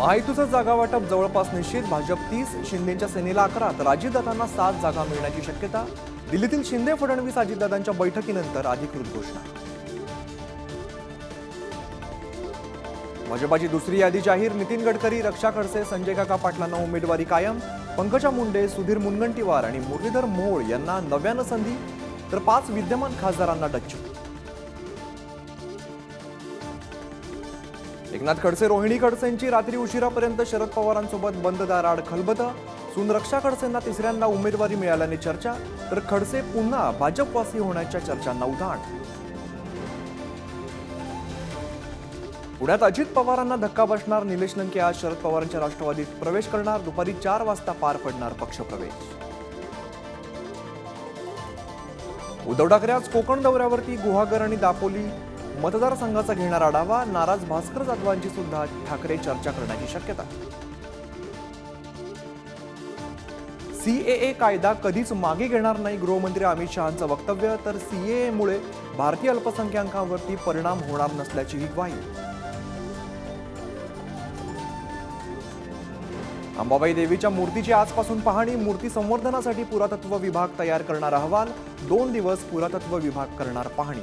महायुतीचं जागा वाटप जवळपास निश्चित. भाजप तीस शिंदेच्या सेनेला अकरा. तर अजितदादांना सात जागा मिळण्याची शक्यता. दिल्लीतील शिंदे फडणवीस अजितदादांच्या बैठकीनंतर अधिकृत घोषणा. भाजपाची दुसरी यादी जाहीर. नितीन गडकरी रक्षा खडसे संजय काका पाटलांना उमेदवारी कायम. पंकजा मुंडे सुधीर मुनगंटीवार आणि मुरलीधर मोहोळ यांना नव्यानं संधी. तर पाच विद्यमान खासदारांना डच्चू. एकनाथ खडसे रोहिणी खडसेंची रात्री उशिरापर्यंत शरद पवारांसोबत बंद दाराड खलबत. सुनरक्षा खडसेंना तिसऱ्यांदा उमेदवारी मिळाल्याने चर्चा तर खडसे पुन्हा भाजपवासी होण्याच्या चर्चांना उधाण. पुण्यात अजित पवारांना धक्का बसणार निलेश लंके आज शरद पवारांच्या राष्ट्रवादीत प्रवेश करणार दुपारी चार वाजता पार पडणार पक्षप्रवेश. उद्धव ठाकरे आज कोकण दौऱ्यावरती गुहागर आणि दापोली मतदारसंघाचा घेणार आढावा नाराज भास्कर जाधवांची सुद्धा ठाकरे चर्चा करण्याची शक्यता. सीएए कायदा कधीच मागे घेणार नाही गृहमंत्री अमित शहांचं वक्तव्य तर सीएएमुळे भारतीय अल्पसंख्याकांवरती परिणाम होणार नसल्याचीही ग्वाही. अंबाबाई देवीच्या मूर्तीची आजपासून पाहणी मूर्ती संवर्धनासाठी पुरातत्व विभाग तयार करणार अहवाल दोन दिवस पुरातत्व विभाग करणार पाहणी.